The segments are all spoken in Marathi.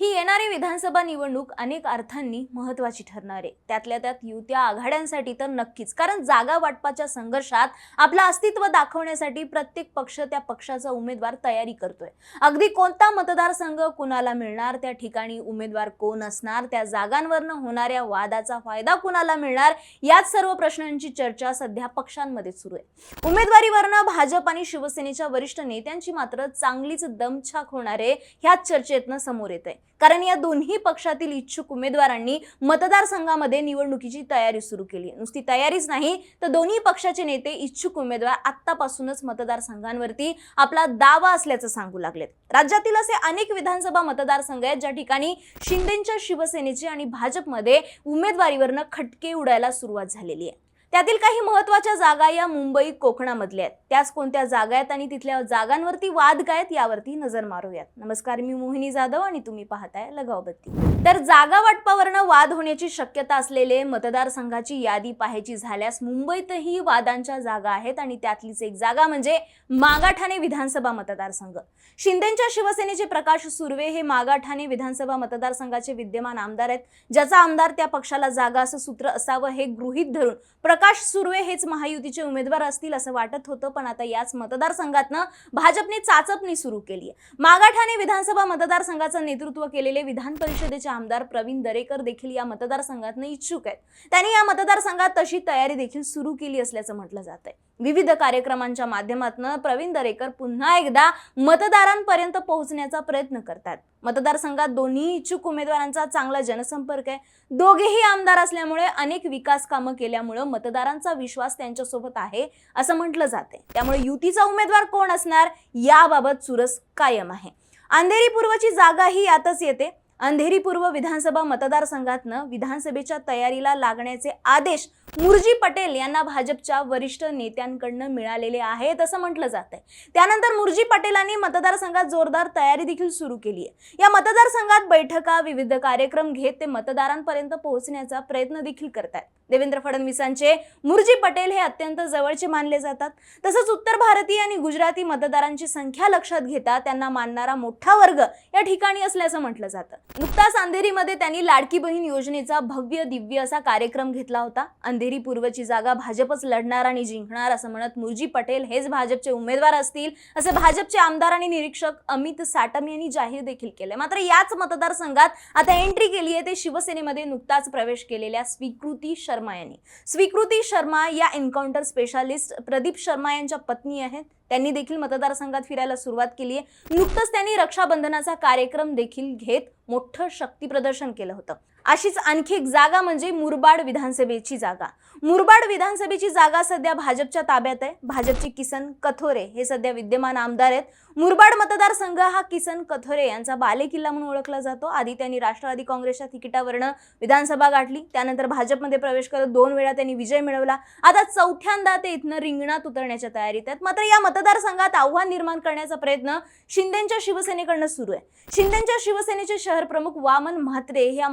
ही येणारी विधानसभा निवडणूक अनेक अर्थांनी महत्वाची ठरणार आहे. त्यातल्या त्यात युत्या आघाड्यांसाठी तर नक्कीच कारण जागा वाटपाच्या संघर्षात आपलं अस्तित्व दाखवण्यासाठी प्रत्येक पक्ष त्या पक्षाचा उमेदवार तयारी करतोय. अगदी कोणता मतदारसंघ कुणाला मिळणार त्या ठिकाणी उमेदवार कोण असणार त्या जागांवरनं होणाऱ्या वादाचा फायदा कुणाला मिळणार याच सर्व प्रश्नांची चर्चा सध्या पक्षांमध्ये सुरू आहे. उमेदवारीवरनं भाजप आणि शिवसेनेच्या वरिष्ठ नेत्यांची मात्र चांगलीच दमछाक होणार आहे ह्याच चर्चेतनं समोर येत आहे कारण या दोन्ही पक्षातील इच्छुक उमेदवारांनी मतदारसंघामध्ये निवडणुकीची तयारी सुरू केली. नुसती तयारीच नाही तर दोन्ही पक्षाचे नेते इच्छुक उमेदवार आत्तापासूनच मतदारसंघांवरती आपला दावा असल्याचं सांगू लागलेत. राज्यातील असे अनेक विधानसभा मतदारसंघ आहेत ज्या ठिकाणी शिंदेच्या शिवसेनेची आणि भाजपमध्ये उमेदवारीवरनं खटके उडायला सुरुवात झालेली आहे. त्यातील काही महत्त्वाच्या जागा या मुंबई कोकणामधल्या आहेत. त्याच कोणत्या जागा आहेत आणि तिथल्या जागांवरती वाद काय आहेत यावरती नजर मारूयात. नमस्कार मी मोहिनी जाधव आणि तुम्ही पाहताय लगावबत्ती. तर जागा वाटपावरनं वाद होण्याची शक्यता असलेले मतदारसंघाची यादी पाहायची झाल्यास मुंबईतही वादांच्या जागा आहेत आणि त्यातलीच एक जागा म्हणजे मागाठाणे विधानसभा मतदारसंघ. शिंदेच्या शिवसेनेचे प्रकाश सुर्वे हे मागाठाणे विधानसभा मतदारसंघाचे विद्यमान आमदार आहेत. ज्याचा आमदार त्या पक्षाला जागा असं सूत्र असावं हे गृहीत धरून प्रकाश सुर्वे हेच महायुतीचे उमेदवार असतील असं वाटत होतं पण आता याच मतदारसंघातनं भाजपने चाचपणी सुरू केली आहे. मागाठाणे विधानसभा मतदारसंघाचं नेतृत्व केलेले विधान परिषदेचे आमदार प्रवीण दरेकर देखील या मतदारसंघातनं इच्छुक आहेत. त्यांनी या मतदारसंघात तशी तयारी देखील सुरू केली असल्याचं म्हटलं जात आहे. विविध कार्यक्रमांच्या माध्यमातून प्रवीण दरेकर पुन्हा एकदा मतदारांपर्यंत पोहोचण्याचा प्रयत्न करतात. मतदारसंघात दोन्ही इच्छुक उमेदवारांचा चांगला जनसंपर्क आहे. दोघेही आमदार असल्यामुळे अनेक विकास कामं केल्यामुळं मतदारांचा विश्वास त्यांच्यासोबत आहे असं म्हटलं जाते त्यामुळे युतीचा उमेदवार कोण असणार? याबाबत चुरस कायम आहे. अंधेरी पूर्वची जागाही यातच येते. अंधेरी पूर्व विधानसभा मतदारसंघातनं विधानसभेच्या तयारीला लागण्याचे आदेश मुरजी पटेल यांना भाजपच्या वरिष्ठ नेत्यांकडनं मिळालेले आहेत असं म्हटलं जात आहे. त्यानंतर मुरजी पटेलांनी मतदारसंघात जोरदार तयारी देखील सुरू केली आहे. या मतदारसंघात बैठका विविध कार्यक्रम घेत ते मतदारांपर्यंत पोहोचण्याचा प्रयत्न देखील करतात देवेंद्र फडणवीसांचे मुरजी पटेल हे अत्यंत जवळचे मानले जातात. तसंच उत्तर भारतीय आणि गुजराती मतदारांची संख्या लक्षात घेता त्यांना मानणारा मोठा वर्ग या ठिकाणी असल्याचं म्हटलं जातं. नुकताच अंधेरीमध्ये त्यांनी लाडकी बहीण योजनेचा भव्य दिव्य असा कार्यक्रम घेतला होता. अंधेरी पूर्वची जागा भाजपच लढणार आणि जिंकणार असं म्हणत मुरजी पटेल हेच भाजपचे उमेदवार असतील असं भाजपचे आमदार आणि निरीक्षक अमित साटम यांनी जाहीर देखील केले मात्र याच मतदारसंघात आता एंट्री केली आहे ते शिवसेनेमध्ये नुकताच प्रवेश केलेल्या स्वीकृती शर्मा यांनी. स्वीकृती शर्मा या एन्काउंटर स्पेशालिस्ट प्रदीप शर्मा यांच्या पत्नी आहेत. त्यांनी देखील मतदारसंघात फिरायला सुरुवात केली आहे. नुकतंच त्यांनी रक्षाबंधनाचा कार्यक्रम देखील घेत मोठं शक्ती प्रदर्शन केलं होतं. अशीच आणखी एक जागा म्हणजे मुरबाड विधानसभेची जागा. मुरबाड विधानसभेची जागा सध्या भाजपच्या ताब्यात आहे. भाजपचे किसन कथोरे हे सध्या विद्यमान आमदार आहेत. मुरबाड मतदारसंघ हा किसन कथोरे यांचा बालेकिल्ला म्हणून ओळखला जातो. आधी त्यांनी राष्ट्रवादी काँग्रेसच्या तिकिटावरनं विधानसभा गाठली. त्यानंतर भाजपमध्ये प्रवेश करत दोन वेळा त्यांनी विजय मिळवला. आता चौथ्यांदा ते इथनं रिंगणात उतरण्याच्या तयारीत आहेत. मात्र या मतदारसंघात आव्हान निर्माण करण्याचा प्रयत्न शिंदेच्या शिवसेनेकडनं सुरू आहे. शिंदेच्या शिवसेनेचे शहर प्रमुख वामन म्हात्रे हे या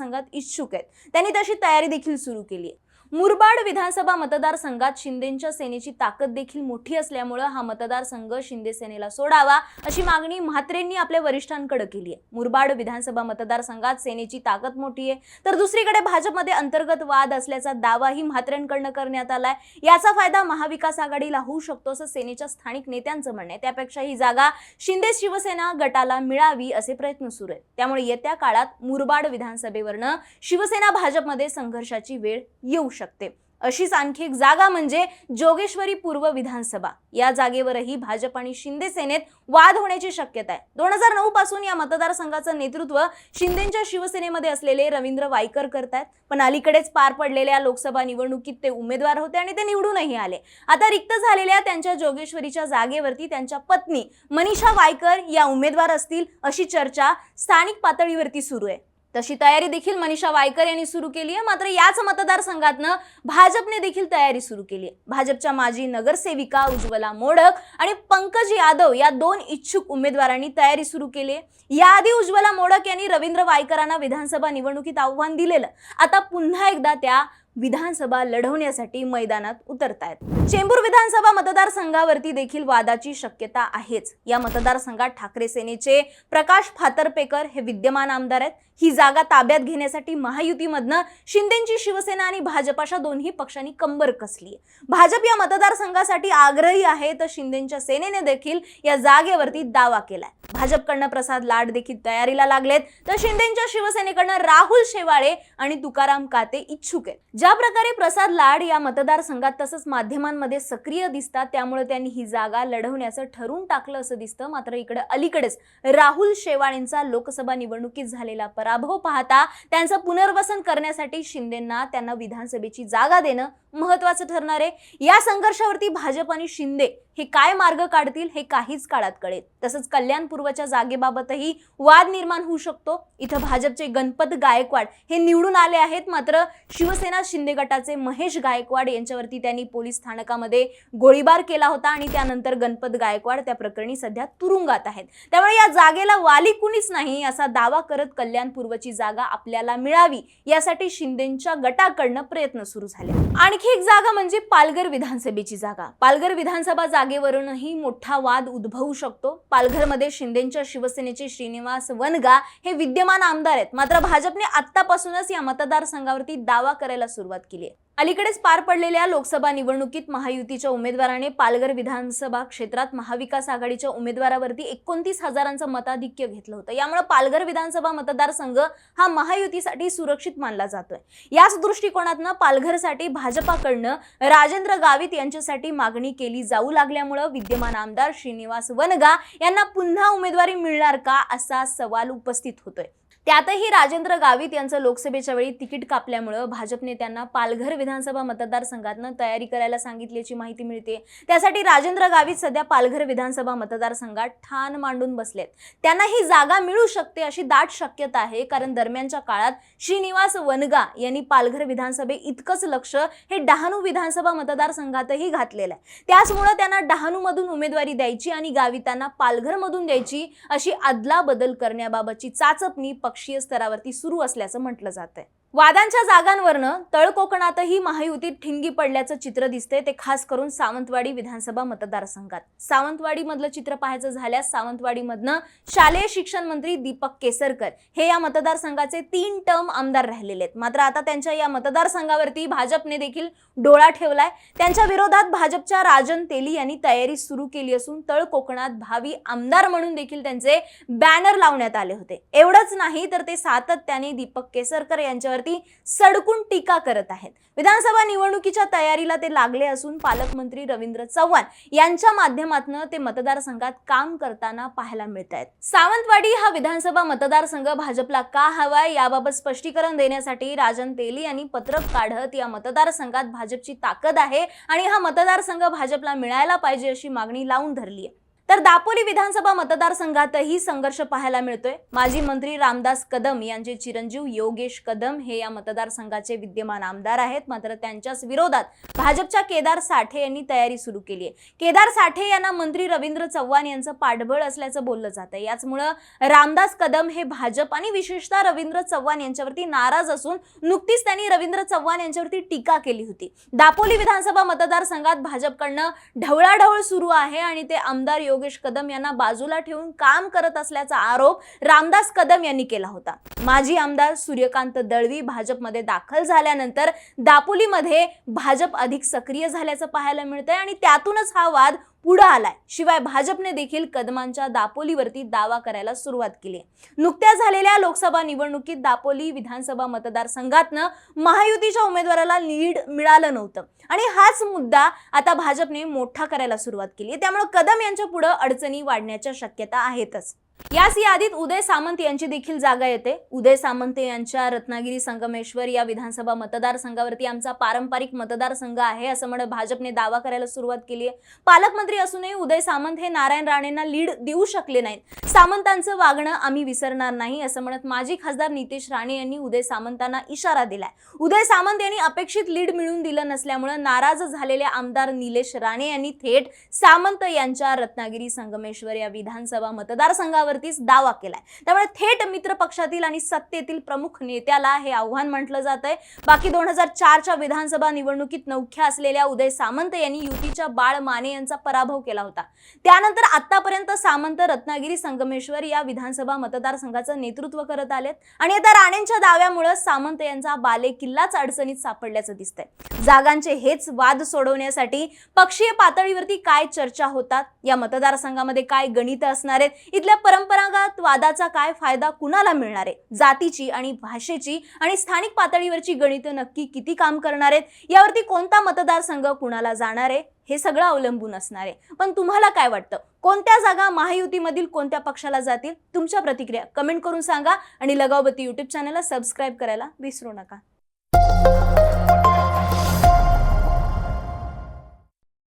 मतदारसंघात इच्छुक आहेत. त्यांनी तशी तयारी देखील सुरू केली आहे. मुरबाड विधानसभा मतदारसंघात शिंदेच्या सेनेची ताकद देखील मोठी असल्यामुळं हा मतदारसंघ शिंदे सेनेला सोडावा अशी मागणी म्हात्रेंनी आपल्या वरिष्ठांकडे केली आहे. मुरबाड विधानसभा मतदारसंघात सेनेची ताकद मोठी आहे. तर दुसरीकडे भाजपमध्ये अंतर्गत वाद असल्याचा दावाही म्हात्रेंकडनं करण्यात आलाय. याचा फायदा महाविकास आघाडीला होऊ शकतो असं सेनेच्या स्थानिक नेत्यांचं म्हणणं आहे. त्यापेक्षा ही जागा शिंदे शिवसेना गटाला मिळावी असे प्रयत्न सुरू आहेत. त्यामुळे येत्या काळात मुरबाड विधानसभेवरनं शिवसेना भाजपमध्ये संघर्षाची वेळ येऊ शकते. शकते. अशीच आणखी एक जागा म्हणजे जोगेश्वरी पूर्व विधानसभा. या जागेवरही भाजप आणि शिंदे सेनेत वाद होण्याची शक्यता आहे. दोन हजार नऊ पासून या मतदारसंघाचं नेतृत्व शिंदेच्या शिवसेनेमध्ये असलेले रवींद्र वायकर करतायत पण अलीकडेच पार पडलेल्या लोकसभा निवडणुकीत ते उमेदवार होते आणि ते निवडूनही आले. आता रिक्त झालेल्या त्यांच्या जोगेश्वरीच्या जागेवरती त्यांच्या पत्नी मनीषा वायकर या उमेदवार असतील अशी चर्चा स्थानिक पातळीवरती सुरू आहे. तशी तयारी देखील मनीषा वायकर यांनी सुरू केली आहे. मात्र याच मतदारसंघातनं भाजपने देखील तयारी सुरू केली आहे. भाजपच्या माजी नगरसेविका उज्ज्वला मोडक आणि पंकज यादव या दोन इच्छुक उमेदवारांनी तयारी सुरू केली आहे. याआधी उज्ज्वला मोडक यांनी रवींद्र वायकरांना विधानसभा निवडणुकीत आव्हान दिलेलं. आता पुन्हा एकदा त्या विधानसभा लढवण्यासाठी मैदानात उतरतायत. चेंबूर विधानसभा मतदारसंघावरती देखील वादाची शक्यता आहेच. या मतदारसंघात ठाकरे सेनेचे प्रकाश फातर्पेकर हे विद्यमान आमदार आहेत. ही जागा ताब्यात घेण्यासाठी महायुतीमधनं शिंदेची शिवसेना आणि भाजपाच्या दोन्ही पक्षांनी कंबर कसली भाजप या मतदारसंघासाठी आग्रही आहे तर शिंदेच्या सेनेने देखील या जागेवरती दावा केलाय. भाजपकडनं प्रसाद लाड देखील तयारीला लागलेत तर शिंदेच्या शिवसेनेकडनं राहुल शेवाळे आणि तुकाराम काते इच्छुक आहेत. ज्या प्रकारे प्रसाद लाड या मतदारसंघात तसंच माध्यमांमध्ये सक्रिय दिसतात त्यामुळे त्यांनी ही जागा लढवण्याचं ठरवून टाकलं असं दिसतं. मात्र इकडे अलीकडेच राहुल शेवाळेंचा लोकसभा निवडणुकीत झालेला पराभव पाहता त्यांचं पुनर्वसन करण्यासाठी शिंदेंना त्यांना विधानसभेची जागा देणं महत्वाचं ठरणार आहे. या संघर्षावरती भाजप आणि शिंदे हे काय मार्ग काढतील हे काहीच काळात कळेल. तसंच कल्याण पूर्वच्या जागेबाबतही वाद निर्माण होऊ शकतो. इथं भाजपचे गणपत गायकवाड हे निवडून आले आहेत. मात्र शिवसेना शिंदे गटाचे महेश गायकवाड यांच्यावरती त्यांनी पोलीस स्थानकामध्ये गोळीबार केला होता आणि त्यानंतर गणपत गायकवाड त्या प्रकरणी सध्या तुरुंगात आहेत. त्यामुळे या जागेला वाली कुणीच नाही असा दावा करत कल्याण पूर्वची जागा आपल्याला मिळावी यासाठी शिंदेच्या गटाकडनं प्रयत्न सुरू झाले. आणखी एक जागा म्हणजे पालघर विधानसभेची जागा. पालघर विधानसभा जागेवरूनही मोठा वाद उद्भवू शकतो. पालघरमध्ये शिंदेच्या शिवसेनेचे श्रीनिवास वनगा हे विद्यमान आमदार आहेत. मात्र भाजपने आत्तापासूनच या मतदारसंघावरती दावा करायला सुरुवात केली आहे. अलीकडेच पार पडलेल्या लोकसभा निवडणुकीत महायुतीच्या उमेदवाराने पालघर विधानसभा क्षेत्रात महाविकास आघाडीच्या उमेदवारावरती एकोणतीस हजारांचं मताधिक्य घेतलं होतं. यामुळे पालघर विधानसभा मतदारसंघ हा महायुतीसाठी सुरक्षित मानला जातोय. याच दृष्टिकोनातनं पालघरसाठी भाजपाकडनं राजेंद्र गावित यांच्यासाठी मागणी केली जाऊ लागल्यामुळं विद्यमान आमदार श्रीनिवास वनगा यांना पुन्हा उमेदवारी मिळणार का असा सवाल उपस्थित होतोय. त्यातही राजेंद्र गावित यांचं लोकसभेच्या वेळी तिकीट कापल्यामुळं भाजप नेत्यांना पालघर विधानसभा मतदारसंघातनं तयारी करायला सांगितल्याची माहिती मिळते. त्यासाठी राजेंद्र गावित सध्या पालघर विधानसभा मतदारसंघात ठाण मांडून बसलेत. त्यांना ही जागा मिळू शकते अशी दाट शक्यता आहे कारण दरम्यानच्या काळात श्रीनिवास वनगा यांनी पालघर विधानसभे इतकंच लक्ष हे डहाणू विधानसभा मतदारसंघातही घातलेलं आहे. त्याचमुळं त्यांना डहाणूमधून उमेदवारी द्यायची आणि गावितांना पालघरमधून द्यायची अशी अदलाबदल करण्याबाबतची चाचपणी पक्षीय स्तरावरती सुरू असल्याचं म्हटलं जात आहे वादांच्या जागांवरनं तळ कोकणातही महायुतीत ठिणगी पडल्याचं चित्र दिसतंय. ते खास करून सावंतवाडी विधानसभा मतदारसंघात. सावंतवाडीमधलं चित्र पाहायचं झाल्यास सावंतवाडीमधनं शालेय शिक्षण मंत्री दीपक केसरकर हे या मतदारसंघाचे तीन टर्म आमदार राहिलेले आहेत. मात्र आता त्यांच्या या मतदारसंघावरती भाजपने देखील डोळा ठेवलाय. त्यांच्या विरोधात भाजपच्या राजन तेली यांनी तयारी सुरू केली असून तळ कोकणात भावी आमदार म्हणून देखील त्यांचे बॅनर लावण्यात आले होते. एवढंच नाही तर ते सातत्याने दीपक केसरकर यांच्यावर यांच्यावरती सडकून टीका करत आहेत. विधानसभा निवडणुकीच्या तयारीला ते लागले असून पालकमंत्री रवींद्र चव्हाण यांच्या माध्यमातून ते मतदारसंघात काम करताना पाहायला मिळत आहेत. सावंतवाडी हा विधानसभा मतदारसंघ भाजपला का हवाय याबाबत स्पष्टीकरण देण्यासाठी राजन तेली यांनी पत्रक काढत या मतदारसंघात भाजपची ताकद आहे आणि हा मतदारसंघ भाजपला मिळायला पाहिजे अशी मागणी लावून धरली आहे तर दापोली विधानसभा मतदारसंघातही संघर्ष पाहायला मिळतोय. माजी मंत्री रामदास कदम यांचे चिरंजीव योगेश कदम हे या मतदारसंघाचे विद्यमान आमदार आहेत. मात्र त्यांच्याच विरोधात भाजपच्या केदार साठे यांनी तयारी सुरू केली आहे. केदार साठे यांना मंत्री रवींद्र चव्हाण यांचं पाठबळ असल्याचं बोललं जातं याचमुळं रामदास कदम हे भाजप आणि विशेषतः रवींद्र चव्हाण यांच्यावरती नाराज असून नुकतीच त्यांनी रवींद्र चव्हाण यांच्यावरती टीका केली होती. दापोली विधानसभा मतदारसंघात भाजपकडनं ढवळाढवळ सुरू आहे आणि ते आमदार योग योगेश कदम यांना बाजूला ठेवून काम करत असल्याचा आरोप रामदास कदम यांनी केला होता. माजी आमदार सूर्यकांत दळवी भाजपमध्ये दाखल झाल्यानंतर दापोलीमध्ये भाजप अधिक सक्रिय झाल्याचं पाहायला मिळतंय आणि त्यातूनच हा वाद पुढं आलाय. शिवाय भाजपने देखील कदमांच्या दापोलीवरती दावा करायला सुरुवात केली आहे. नुकत्याच झालेल्या लोकसभा निवडणुकीत दापोली विधानसभा मतदारसंघातनं महायुतीच्या उमेदवाराला लीड मिळालं नव्हतं. आणि हाच मुद्दा आता भाजपने मोठा करायला सुरुवात केली त्यामुळे कदम यांच्या पुढं अडचणी वाढण्याच्या शक्यता आहेतच. याच यादीत उदय सामंत यांची देखील जागा येते. उदय सामंत यांच्या रत्नागिरी संगमेश्वर या विधानसभा मतदारसंघावरती आमचा पारंपरिक मतदारसंघ आहे असं म्हणत भाजपने दावा करायला सुरुवात केली आहे. पालकमंत्री असूनही उदय सामंत हे नारायण राणेंना लीड देऊ शकले नाहीत. सामंतांचं वागणं आम्ही विसरणार नाही असं म्हणत माजी खासदार नितेश राणे यांनी उदय सामंतांना इशारा दिलाय. उदय सामंत यांनी अपेक्षित लीड मिळून दिलं नसल्यामुळे नाराज झालेले आमदार निलेश राणे यांनी थेट सामंत यांच्या रत्नागिरी संगमेश्वर या विधानसभा मतदारसंघावर जाण्यावरतीच दावा केलाय. त्यामुळे थेट मित्र पक्षातील आणि सत्तेतील प्रमुख नेत्याला हे आव्हान म्हटलं जात आहे बाकी दोन हजार चारच्या विधानसभा निवडणुकीत नौख्या असलेल्या उदय सामंत यांनी युतीच्या बाळ माने यांचा पराभव केला होता. त्यानंतर आतापर्यंत सामंत रत्नागिरी संगमेश्वर या विधानसभा मतदारसंघाचं नेतृत्व करत आलेत. आणि आता राणेंच्या दाव्यामुळे सामंत यांचा बाले किल्लाच अडचणीत सापडल्याचं दिसतंय. जागांचे हेच वाद सोडवण्यासाठी पक्षीय पातळीवरती काय चर्चा होतात? या मतदारसंघामध्ये काय गणित असणार आहेत? इथल्या परंपरागत वादाचा काय फायदा कुणाला मिळणार आहे? जातीची आणि भाषेची आणि स्थानिक पातळीवरची गणितं नक्की किती काम करणार आहेत? यावरती कोणता मतदारसंघ कुणाला जाणार आहे? हे सगळं अवलंबून असणार आहे. पण तुम्हाला काय वाटतं? कोणत्या जागा महायुतीमधील कोणत्या पक्षाला जातील? तुमच्या प्रतिक्रिया कमेंट करून सांगा आणि लगावबत्ती युट्यूब चॅनलला सबस्क्राईब करायला विसरू नका.